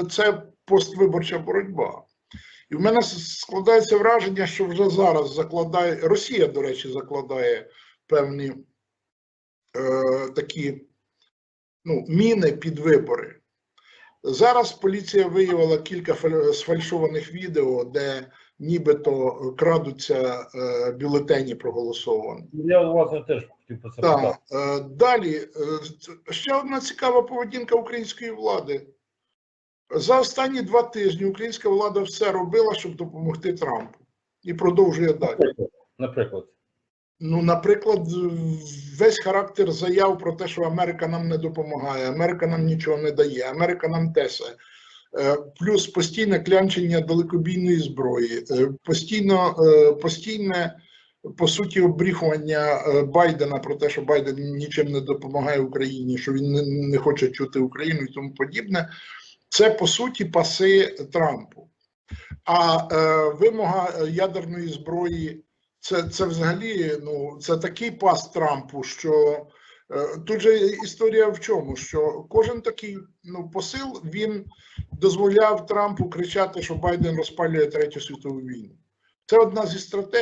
е, це поствиборча боротьба. І в мене складається враження, що вже зараз закладає Росія, до речі, закладає певні е, такі ну, міни під вибори. Зараз поліція виявила кілька сфальшованих відео, де нібито крадуться е, бюлетені проголосовані. Я власне теж хотів про це е, далі е, ще одна цікава поведінка української влади. За останні два тижні українська влада все робила, щоб допомогти Трампу, і продовжує далі. Наприклад. Ну, наприклад, весь характер заяв про те, що Америка нам не допомагає, Америка нам нічого не дає, Америка нам тесе. Е, Плюс постійне клянчення далекобійної зброї, е, постійно, е, постійне, по суті, обріхування Байдена про те, що Байден нічим не допомагає Україні, що він не хоче чути Україну і тому подібне. Це по суті паси Трампу. А е, вимога ядерної зброї це, це взагалі ну, це такий пас Трампу, що е, тут же історія в чому? Що кожен такий ну, посил він дозволяв Трампу кричати, що Байден розпалює третю світову війну. Це одна зі стратегій.